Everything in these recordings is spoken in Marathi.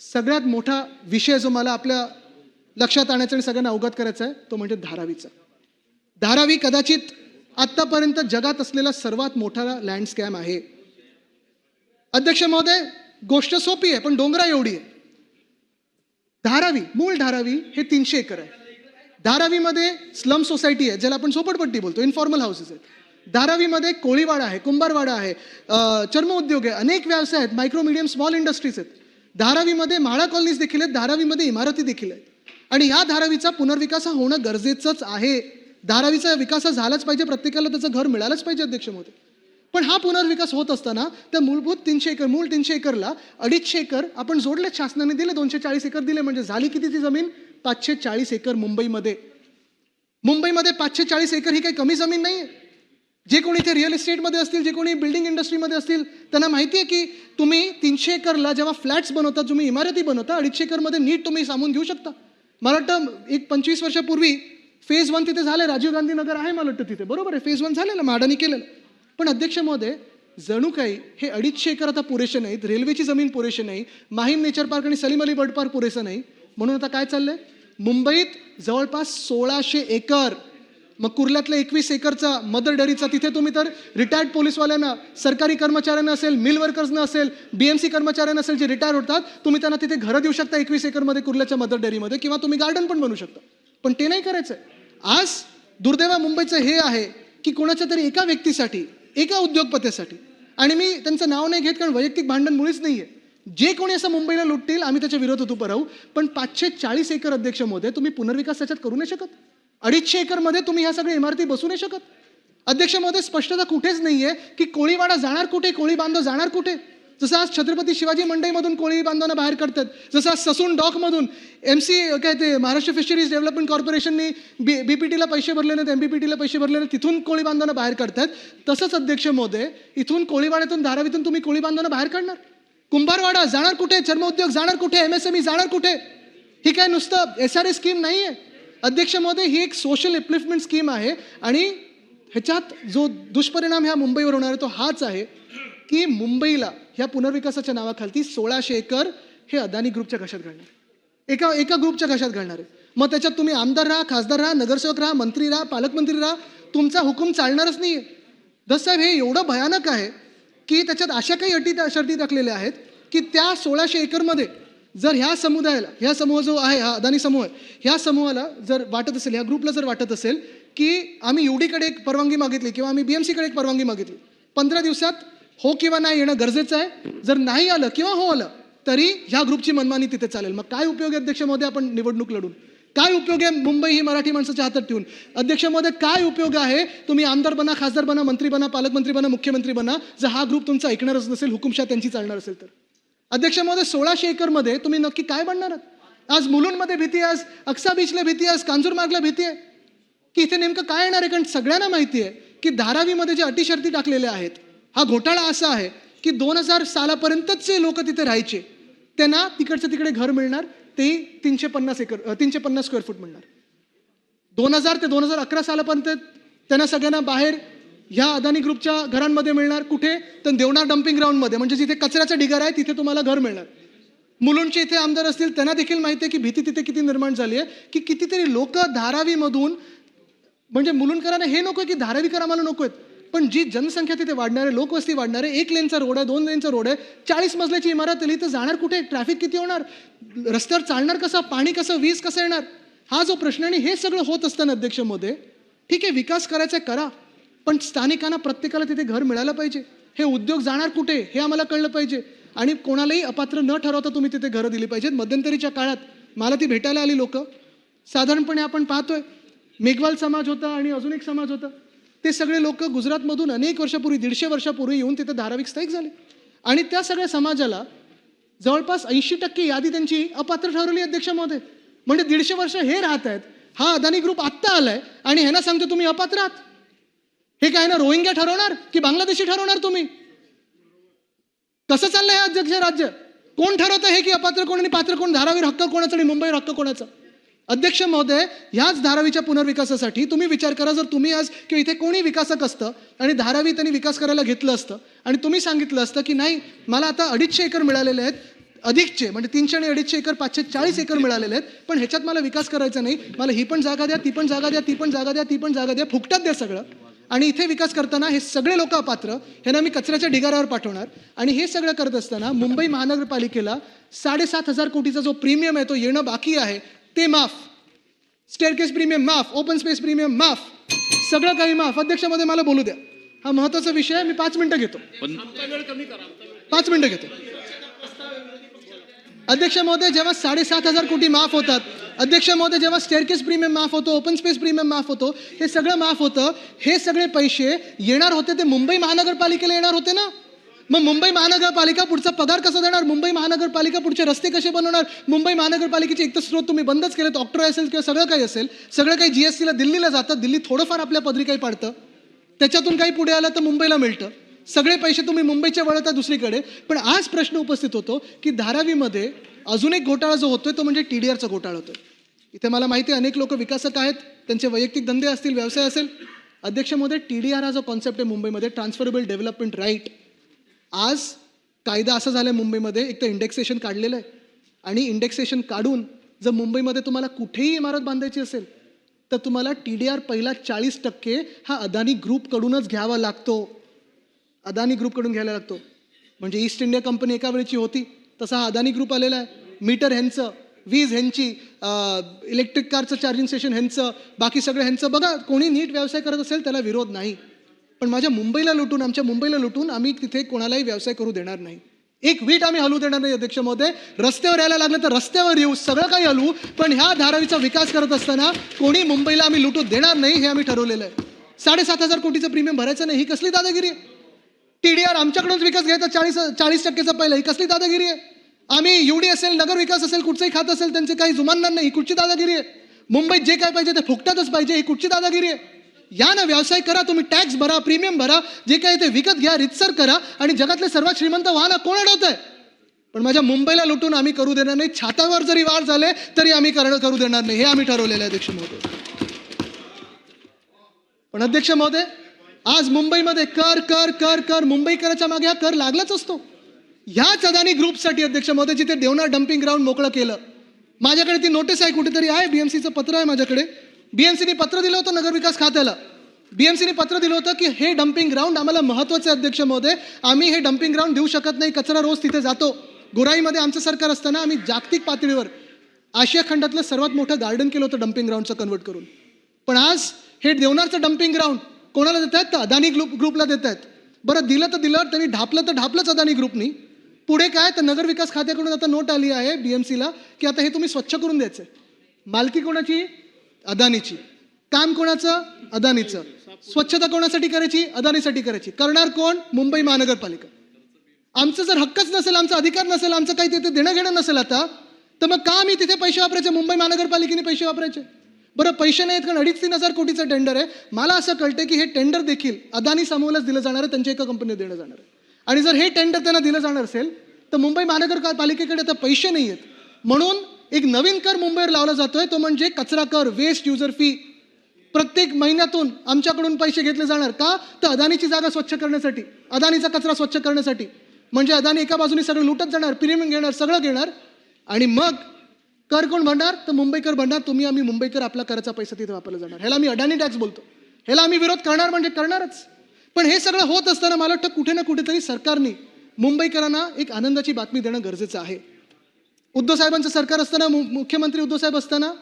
सगळ्यात मोठा विषय जो मला आपल्या लक्षात आणायचा आणि सगळ्यांना अवगत करायचा आहे तो म्हणजे धारावीचा. धारावी कदाचित आत्तापर्यंत जगात असलेला सर्वात मोठा लँड स्कॅम आहे. अध्यक्ष महोदय गोष्ट सोपी आहे पण डोंगरा एवढी आहे. धारावी मूळ धारावी हे तीनशे एकर आहे. धारावीमध्ये स्लम सोसायटी आहे ज्याला आपण झोपडपट्टी बोलतो इन्फॉर्मल हाऊसेस आहेत. धारावीमध्ये कोळीवाडा आहे कुंभारवाडा आहे चर्म उद्योग आहे अनेक व्यवसाय आहेत मायक्रो मिडियम स्मॉल इंडस्ट्रीज आहेत. धारावीमध्ये म्हाळा कॉलनीज देखील आहेत धारावीमध्ये इमारती देखील आहेत. आणि या धारावीचा पुनर्विकास हा होणं गरजेचंच आहे. धारावीचा विकास हा झालाच पाहिजे प्रत्येकाला त्याचं घर मिळालंच पाहिजे अध्यक्ष मोदी पण हा पुनर्विकास होत असताना त्या मूलभूत तीनशे एकर मूळ तीनशे एकरला अडीचशे एकर आपण जोडले शासनाने दिले दोनशे चाळीस एकर दिले. म्हणजे झाली किती ती जमीन? पाचशे चाळीस एकर मुंबईमध्ये. मुंबईमध्ये पाचशे चाळीस एकर ही काही कमी जमीन नाही आहे जे कोणी ते रिअल इस्टेटमध्ये असतील जे कोणी बिल्डिंग इंडस्ट्रीमध्ये असतील त्यांना माहिती आहे की तुम्ही तीनशे एकरला जेव्हा फ्लॅट्स बनवता तुम्ही इमारती बनवता अडीचशे एकरमध्ये नीट तुम्ही सामून घेऊ शकता. मला वाटतं एक पंचवीस वर्षापूर्वी फेज वन तिथे झालं राजीव गांधी नगर आहे मला वाटतं तिथे. बरोबर आहे फेज वन झालेलं माडानी केलेलं. पण अध्यक्ष महोदय जणू काही हे अडीचशे एकर आता पुरेसे नाहीत रेल्वेची जमीन पुरेशी नाही माहीम नेचर पार्क आणि सलीम अली बर्ड पार्क पुरेसं नाही. म्हणून आता काय चाललंय? मुंबईत जवळपास सोळाशे एकर मग कुर्ल्यातलं एकवीस एकरचा मदर डेअरीचा तिथे तुम्ही तर रिटायर्ड पोलीसवाल्यांना सरकारी कर्मचाऱ्यांना असेल मिल वर्कर्सना असेल बीएमसी कर्मचाऱ्यांना असेल जे रिटायर होतात तुम्ही त्यांना तिथे घरं देऊ शकता एकवीस एकरमध्ये कुर्ल्याच्या मदर डेअरीमध्ये किंवा तुम्ही गार्डन पण बनवू शकता. पण ते नाही करायचं आज दुर्दैवा मुंबईचं हे आहे की कोणाच्या तरी एका व्यक्तीसाठी एका उद्योगपतीसाठी आणि मी त्यांचं नाव नाही घेत कारण वैयक्तिक भांडण मुळीच नाही आहे जे कोणी असं मुंबईला लुटतील आम्ही त्याच्या विरोधात उभं राहू. पण पाचशे चाळीस एकर अध्यक्ष मोदय तुम्ही पुनर्विकास त्याच्यात करू नाही शकत. अडीचशे एकरमध्ये तुम्ही ह्या सगळ्या इमारती बसू नाही शकत. अध्यक्ष महोदय स्पष्टता कुठेच नाही आहे की कोळीवाडा जाणार कुठे कोळी बांधव जाणार कुठे? जसं आज छत्रपती शिवाजी मंडईमधून कोळी बांधवांना बाहेर करतात जसं आज ससून डॉकमधून एम सी काय ते महाराष्ट्र फिशरीज डेव्हलपमेंट कॉर्पोरेशननी बी बी पी टीला पैसे भरले नाहीत एम बी पी टीला पैसे भरले नाहीत तिथून कोळी बांधवांना बाहेर करतात तसंच अध्यक्ष मोदे इथून कोळीवाड्यातून धारावीतून तुम्ही कोळी बांधवांना बाहेर काढणार. कुंभारवाडा जाणार कुठे? चर्मोद्योग जाणार कुठे? एम एस एम ई जाणार कुठे? ही काय नुसतं एस आर ए स्कीम नाही आहे अध्यक्ष महोदय ही एक सोशल एप्लिफ्टमेंट स्कीम आहे आणि ह्याच्यात जो दुष्परिणाम ह्या मुंबईवर होणार आहे तो हाच आहे की मुंबईला ह्या पुनर्विकासाच्या नावाखालती सोळाशे एकर हे अदानी ग्रुपच्या घशात घालणार एका एका ग्रुपच्या घशात घालणार आहे. मग त्याच्यात तुम्ही आमदार राहा खासदार राहा नगरसेवक राहा मंत्री राहा पालकमंत्री राहा तुमचा हुकूम चालणारच नाही आहे दससाहेब हे एवढं भयानक आहे की त्याच्यात अशा काही अटी शर्ती टाकलेल्या आहेत की त्या सोळाशे एकरमध्ये जर ह्या समुदायाला ह्या समूह जो आहे हा अदानी समूह आहे ह्या समूहाला जर वाटत असेल ह्या ग्रुपला जर वाटत असेल की आम्ही युडीकडे एक परवानगी मागितली किंवा आम्ही बीएमसीकडे एक परवानगी मागितली पंधरा दिवसात हो किंवा नाही येणं गरजेचं आहे. जर नाही आलं किंवा हो आलं तरी ह्या ग्रुपची मनमानी तिथे चालेल. मग काय उपयोग आहे अध्यक्ष महोदय आपण निवडणूक लढून? काय उपयोग आहे मुंबई ही मराठी माणसाच्या हातात ठेवून? अध्यक्ष महोदय काय उपयोग आहे? तुम्ही आमदार बना खासदार बना मंत्री बना पालकमंत्री बना मुख्यमंत्री बना जर हा ग्रुप तुमचा ऐकणारच नसेल हुकुमशाह त्यांची चालणार असेल तर. अध्यक्ष महोदय सोळाशे एकरमध्ये तुम्ही नक्की काय बनणार आहात? आज मुलुंडमध्ये भीती आहे आज अक्सा बीचला भीती आहे आज कांजूरमार्गला भीती आहे. की इथे नेमकं काय येणार आहे? कारण सगळ्यांना माहिती आहे की धारावीमध्ये जे अटी शर्ती टाकलेल्या आहेत हा घोटाळा असा आहे की दोन हजार सालापर्यंतच जे लोक तिथे राहायचे. त्यांना तिकडचं तिकडे घर मिळणार तेही तीनशे पन्नास एकर तीनशे पन्नास स्क्वेअर फूट मिळणार. दोन हजार ते दोन हजार अकरा सालापर्यंत त्यांना सगळ्यांना बाहेर ह्या अदानी ग्रुपच्या घरांमध्ये मिळणार कुठे? तर देवणार डम्पिंग ग्राउंडमध्ये म्हणजे जिथे कचऱ्याचा ढिगार आहे तिथे तुम्हाला घर मिळणार. मुलुंडचे इथे आमदार असतील त्यांना देखील माहिती आहे की भीती तिथे किती निर्माण झाली आहे की कितीतरी लोक धारावीमधून म्हणजे मुलुंडकरांना हे नको की धारावीकर आम्हाला नको आहेत पण जी जनसंख्या तिथे वाढणार आहे लोकवस्ती वाढणार आहे एक लेनचा रोड आहे दोन लेनचा रोड आहे चाळीस मजल्याची इमारत आली तर जाणार कुठे? ट्रॅफिक किती होणार? रस्त्यावर चालणार कसं? पाणी कसं? वीज कसं येणार? हा जो प्रश्न आणि हे सगळं होत असताना अध्यक्ष मोदे ठीक आहे विकास करायचा आहे, करा. पण स्थानिकांना प्रत्येकाला तिथे घर मिळालं पाहिजे. हे उद्योग जाणार कुठे हे आम्हाला कळलं पाहिजे. आणि कोणालाही अपात्र न ठरवता तुम्ही तिथे घरं दिली पाहिजेत. मध्यंतरीच्या काळात मला ती भेटायला आली लोक. साधारणपणे आपण पाहतोय मेघवाल समाज होता आणि अजून एक समाज होता. ते सगळे लोक गुजरातमधून अनेक वर्षापूर्वी दीडशे वर्षापूर्वी येऊन तिथे धाराविक स्थायिक झाले. आणि त्या सगळ्या समाजाला जवळपास ऐंशी टक्के यादी त्यांची अपात्र ठरवली अध्यक्ष महोदय. म्हणजे दीडशे वर्ष हे राहत आहेत हा अदानी ग्रुप आत्ता आलाय आणि ह्यांना सांगतो तुम्ही अपात्र आहात. हे काय ना रोहिंग्या ठरवणार की बांगलादेशी ठरवणार तुम्ही? कसं चाललंय हे अध्यक्ष राज्य? कोण ठरवतं हे की अपात्र कोण आणि पात्र कोण? धारावीर हक्क कोणाचा आणि मुंबईवर हक्क कोणाचा? अध्यक्ष महोदय ह्याच धारावीच्या पुनर्विकासासाठी तुम्ही विचार करा जर तुम्ही आज किंवा इथे कोणी विकासक असतं आणि धारावी त्यांनी विकास करायला घेतलं असतं आणि तुम्ही सांगितलं असतं की नाही मला आता अडीचशे एकर मिळालेले आहेत अधिकचे म्हणजे तीनशे आणि अडीचशे एकर पाचशे चाळीस एकर मिळालेले आहेत पण ह्याच्यात मला विकास करायचा नाही मला ही पण जागा द्या ती पण जागा द्या ती पण जागा द्या ती पण जागा द्या फुकटात द्या सगळं. आणि इथे विकास करताना हे सगळे लोक अपात्र ह्यांना मी कचऱ्याच्या ढिगाऱ्यावर पाठवणार. आणि हे सगळं करत असताना मुंबई महानगरपालिकेला साडेसात हजार कोटीचा जो प्रीमियम आहे तो येणं बाकी आहे ते माफ. स्टेअरकेस प्रीमियम माफ ओपन स्पेस प्रीमियम माफ. सगळं काही माफ. अध्यक्षामध्ये मला बोलू द्या. हा महत्त्वाचा विषय आहे मी पाच मिनिटं घेतो. पाच मिनिटं घेतो. अध्यक्ष महोदय जेव्हा साडेसात हजार कोटी माफ होतात अध्यक्ष महोदय जेव्हा स्टेअरकेस प्रीमियम माफ होतो ओपन स्पेस प्रीमियम माफ होतो हे सगळं माफ होतं हे सगळे पैसे येणार होते ते मुंबई महानगरपालिकेला येणार होते ना? मग मुंबई महानगरपालिका पुढचा पगार कसा देणार? मुंबई महानगरपालिका पुढचे रस्ते कसे बनवणार? मुंबई महानगरपालिकेचे एक तर स्रोत तुम्ही बंदच केलेत ऑक्ट्रॉय असेल किंवा सगळं काही असेल सगळं काही जीएसटीला दिल्लीला जातं दिल्ली थोडंफार आपल्या पदरी काही पाडतं. त्याच्यातून काही पुढे आलं तर मुंबईला मिळतं. सगळे पैसे तुम्ही मुंबईच्या वळता दुसरीकडे. पण आज प्रश्न उपस्थित होतो की धारावीमध्ये अजून एक घोटाळा जो होतोय तो म्हणजे टी डी आरचा घोटाळा होतोय. इथे मला माहिती आहे अनेक लोक विकासक आहेत त्यांचे वैयक्तिक धंदे असतील व्यवसाय असेल. अध्यक्ष टी डी आर हा जो कॉन्सेप्ट आहे मुंबईमध्ये ट्रान्सफरेबल डेव्हलपमेंट राईट आज कायदा असं झालं आहे मुंबईमध्ये एक तर इंडेक्सेशन काढलेलं आहे. आणि इंडेक्सेशन काढून जर मुंबईमध्ये तुम्हाला कुठेही इमारत बांधायची असेल तर तुम्हाला टी डी आर पहिला चाळीस टक्के हा अदानी ग्रुपकडूनच घ्यावा लागतो. अदानी ग्रुपकडून घ्यायला लागतो. म्हणजे ईस्ट इंडिया कंपनी एका वेळची होती तसा हा अदानी ग्रुप आलेला आहे. मीटर ह्यांचं वीज ह्यांची इलेक्ट्रिक कारचं चार्जिंग स्टेशन ह्यांचं बाकी सगळं ह्यांचं. बघा कोणी नीट व्यवसाय करत असेल त्याला विरोध नाही. पण माझ्या मुंबईला लुटून आमच्या मुंबईला लुटून आम्ही तिथे कोणालाही व्यवसाय करू देणार नाही. एक वीट आम्ही हलवू देणार नाही अध्यक्ष महोदय. रस्त्यावर यायला लागलं तर रस्त्यावर येऊ सगळं काही हलवू पण ह्या धारावीचा विकास करत असताना कोणी मुंबईला आम्ही लुटू देणार नाही हे आम्ही ठरवलेलं आहे. साडेसात हजार कोटीचं प्रीमियम भरायचं नाही ही कसली दादागिरी आहे? टी डी आर आमच्याकडूनच विकास घ्यायचा चाळीस चाळीस टक्केचा पहिला. ही कसली दादागिरी आहे? आम्ही युडी असेल नगर विकास असेल कुठचंही खात असेल त्यांचे काही जुमानणार नाही. ही कुठची दादागिरी आहे? मुंबईत जे काय पाहिजे ते फुकटातच पाहिजे. ही कुठची दादागिरी आहे? या ना व्यवसाय करा तुम्ही टॅक्स भरा प्रीमियम भरा जे काय ते विकत घ्या रितसर करा आणि जगातले सर्वात श्रीमंत वाहना कोण अडवत आहे पण माझ्या मुंबईला लुटून आम्ही करू देणार नाही. छातावर जरी वार झाले तरी आम्ही करणं करू देणार नाही. हे आम्ही ठरवलेलं आहे अध्यक्ष महोदय. पण अध्यक्ष महोदय आज मुंबईमध्ये कर कर कर कर मुंबईकराच्या मागे हा कर लागलाच असतो. ह्याच अदानी ग्रुपसाठी अध्यक्ष महोदय जिथे देवणार डम्पिंग ग्राउंड मोकळं केलं. माझ्याकडे ती नोटीस आहे कुठेतरी आहे बीएमसीचं पत्र आहे माझ्याकडे. बीएमसीने पत्र दिलं होतं नगरविकास खात्याला. बीएमसीने पत्र दिलं होतं की हे डम्पिंग ग्राउंड आम्हाला महत्त्वाचे अध्यक्ष महोदय आम्ही हे डम्पिंग ग्राउंड देऊ शकत नाही कचरा रोज तिथे जातो. गोराईमध्ये आमचं सरकार असताना आम्ही जागतिक पातळीवर आशिया खंडातलं सर्वात मोठं गार्डन केलं होतं डम्पिंग ग्राउंडचं कन्वर्ट करून. पण आज हे देवनारचं डम्पिंग ग्राउंड कोणाला देत आहेत तर अदानी ग्रुप ग्रुपला देत आहेत बरं दिलं तर दिलं त्यांनी ढापलं तर ढापलंच अदानी ग्रुपनी. पुढे काय? तर नगर विकास खात्याकडून आता नोट आली आहे बीएमसीला की आता हे तुम्ही स्वच्छ करून द्यायचं. मालकी कोणाची? अदानीची. काम कोणाचं? अदानीचं. स्वच्छता कोणासाठी करायची? अदानीसाठी करायची. करणार कोण? मुंबई महानगरपालिका. आमचं जर हक्कच नसेल आमचा अधिकार नसेल आमचं काही तिथे देणं घेणं नसेल आता तर मग का आम्ही तिथे पैसे वापरायचे? मुंबई महानगरपालिकेने पैसे वापरायचे? बरं पैसे नाहीत कारण अडीच तीन हजार कोटीचं टेंडर आहे. मला असं कळतं की हे टेंडर देखील अदानी समूहालाच दिलं जाणार आहे त्यांच्या एका कंपनीला देणं जाणार आहे. आणि जर हे टेंडर त्यांना दिलं जाणार असेल तर मुंबई महानगरपालिकेकडे आता पैसे नाही आहेत. म्हणून एक नवीन कर मुंबईवर लावला जातोय तो म्हणजे कचरा कर वेस्ट युजर फी प्रत्येक महिन्यातून आमच्याकडून पैसे घेतले जाणार का? तर अदानीची जागा स्वच्छ करण्यासाठी अदानीचा कचरा स्वच्छ करण्यासाठी. म्हणजे अदानी एका बाजूने सगळं लुटत जाणार प्रीमियम घेणार सगळं घेणार. आणि मग कर कोण भरणार तर मुंबईकर भरणार तुम्ही आम्ही मुंबईकर आपला कराचा पैसा तिथे वापरला जाणार. ह्याला आम्ही अडाणी टॅक्स बोलतो. ह्याला आम्ही विरोध करणार म्हणजे करणारच. पण हे सगळं होत असताना मला वाटतं कुठे ना कुठेतरी सरकारने मुंबईकरांना एक आनंदाची बातमी देणं गरजेचं आहे. उद्धव साहेबांचं सरकार असताना मु- मुख्यमंत्री उद्धव साहेब असताना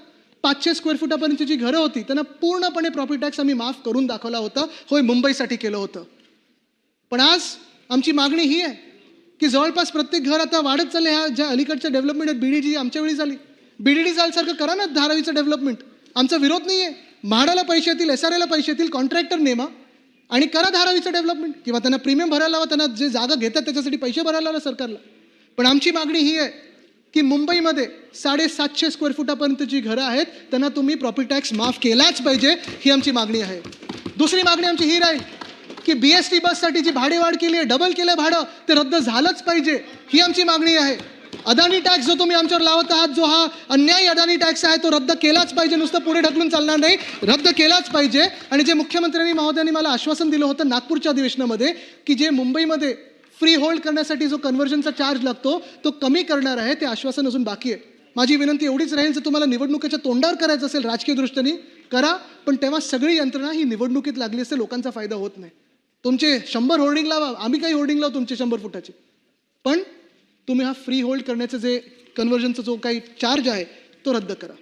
पाचशे स्क्वेअर फुटापर्यंतची जी घरं होती त्यांना पूर्णपणे प्रॉपर्टी टॅक्स आम्ही माफ करून दाखवला होता. होय मुंबईसाठी केलं होतं. पण आज आमची मागणी ही आहे की जवळपास प्रत्येक घर आता वाढत चालले ह्या ज्या अलीकडच्या डेव्हलपमेंट आहेत बीडीजी आमच्या वेळी झाली. बी डी डी सारखं करा ना धारावीचं डेव्हलपमेंट आमचा विरोध नाही आहे म्हाडाला पैसे येतील एस आर एला पैसे येतील कॉन्ट्रॅक्टर नेमा आणि करा धारावीचं डेव्हलपमेंट किंवा त्यांना प्रीमियम भरायला लावा त्यांना जे जागा घेतात त्याच्यासाठी पैसे भरायला हवं सरकारला. पण आमची मागणी ही आहे की मुंबईमध्ये साडेसातशे स्क्वेअर फुटापर्यंत जी घरं आहेत त्यांना तुम्ही प्रॉपर्टी टॅक्स माफ केलाच पाहिजे ही आमची मागणी आहे. दुसरी मागणी आमची ही राहील की बी एस टी बससाठी जी भाडेवाढ केली आहे डबल केलं भाडं ते रद्द झालंच पाहिजे ही आमची मागणी आहे. अदानी टॅक्स जो तुम्ही आमच्यावर लावत आहात जो हा अन्यायी अदानी टॅक्स आहे तो रद्द केलाच पाहिजे. नुसतं पुढे ढकलून चालणार नाही. रद्द केलाच पाहिजे. आणि जे मुख्यमंत्र्यांनी महोदयांनी मला आश्वासन दिलं होतं नागपूरच्या अधिवेशनामध्ये की जे मुंबईमध्ये फ्री होल्ड करण्यासाठी जो कन्व्हर्जनचा चार्ज लागतो तो कमी करणार आहे ते आश्वासन अजून बाकी आहे. माझी विनंती एवढीच राहील जर तुम्हाला निवडणुकीच्या तोंडावर करायचं असेल राजकीय दृष्टीने करा. पण तेव्हा सगळी यंत्रणा ही निवडणुकीत लागली असते लोकांचा फायदा होत नाही. तुमचे शंभर होर्डिंग लावा. आम्ही काही होर्डिंग लावू तुमचे शंभर फुटाचे. पण तुम्ही हा फ्री होल्ड करण्याचं जे कन्वर्जनचा जो काही चार्ज आहे तो रद्द करा.